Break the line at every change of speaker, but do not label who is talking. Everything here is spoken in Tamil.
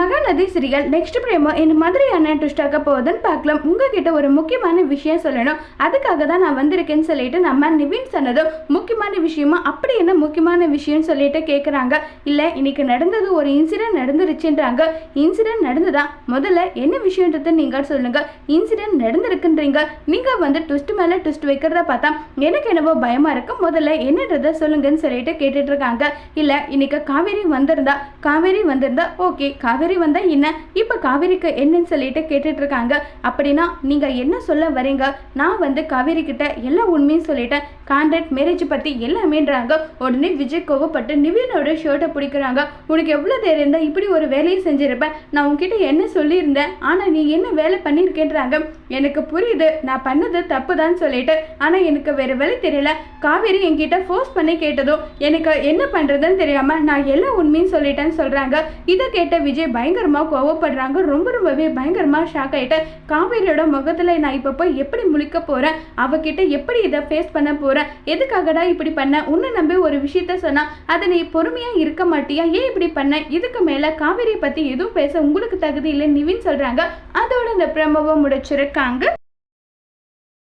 மகாநதி சிறிகள் நெக்ஸ்ட் பிரேமோ இந்த மாதிரியான ட்விஸ்டாக போகுதுன்னு பார்க்கலாம். உங்ககிட்ட ஒரு முக்கியமான விஷயம் சொல்லணும். அதுக்காக தான் நான் வந்திருக்கேன்னு சொல்லிட்டு நம்ம நிவின் சொன்னதும் முக்கியமான விஷயமா? அப்படி என்ன முக்கியமான விஷயம்னு சொல்லிட்டு கேட்குறாங்க இல்லை இன்னைக்கு நடந்தது ஒரு இன்சிடென்ட் நடந்துருச்சுன்றாங்க. இன்சிடென்ட் நடந்ததா? முதல்ல என்ன விஷயன்றதை நீங்கள் சொல்லுங்க. இன்சிடென்ட் நடந்திருக்குன்றீங்க. நீங்கள் வந்து ட்விஸ்ட் மேலே ட்விஸ்ட் வைக்கிறத பார்த்தா எனக்கு என்னவோ பயமா இருக்கு. முதல்ல என்னன்றதை சொல்லுங்கன்னு சொல்லிட்டு கேட்டுட்டு இருக்காங்க. இல்லை இன்னைக்கு காவேரி வந்திருந்தா? காவேரி வந்திருந்தா ஓகே காவேரி வந்தால் என்ன? இப்போ காவேரிக்கு என்னன்னு சொல்லிட்டு கேட்டுட்டு இருக்காங்க அப்படின்னா நீங்கள் என்ன சொல்ல வரீங்க? நான் வந்து காவேரி கிட்ட எல்லா உண்மையும் சொல்லிட்டேன். கான்ட்ராக்ட் மேரேஜ் பற்றி எல்லாமேன்றாங்க. உடனே விஜய் கோவப்பட்டு நிவினோட ஷர்ட்டை பிடிக்கிறாங்க. உனக்கு எவ்வளோ தைரியம் இருந்தால் இப்படி ஒரு வேலையை செஞ்சிருப்பேன் நான் உன்கிட்ட என்ன சொல்லியிருந்தேன்? ஆனால் நீ என்ன வேலை பண்ணியிருக்கேன்றாங்க? எனக்கு புரியுது. நான் பண்ணது தப்பு தான் சொல்லிட்டு. ஆனால் எனக்கு வேறு வேலை தெரியல. காவேரி என்கிட்ட ஃபோர்ஸ் பண்ணி கேட்டதும் எனக்கு என்ன பண்ணுறதுன்னு தெரியாமல் நான் எல்லா உண்மையும் சொல்லிட்டேன்னு சொல்கிறாங்க இதை கேட்ட விஜய் பயங்கரமாக கோவப்படுறாங்க. ரொம்ப ரொம்பவே பயங்கரமாக ஷாக் ஆயிட்டு காவேரியோட முகத்தில் நான் இப்போ போய் எப்படி முழிக்க போறேன்? அவகிட்ட எப்படி இதை ஃபேஸ் பண்ண போறேன்? எதுக்காகடா இப்படி பண்ண? உன்னை நம்பி ஒரு விஷயத்த சொன்னா அதை நீ பொறுமையாக இருக்க மாட்டியா? ஏன் இப்படி பண்ண? இதுக்கு மேலே காவேரியை பற்றி எதுவும் பேச உங்களுக்கு தகுதி இல்லை நிவின் சொல்றாங்க. அதோட இந்த பிரமவை முடிச்சிருக்காங்க.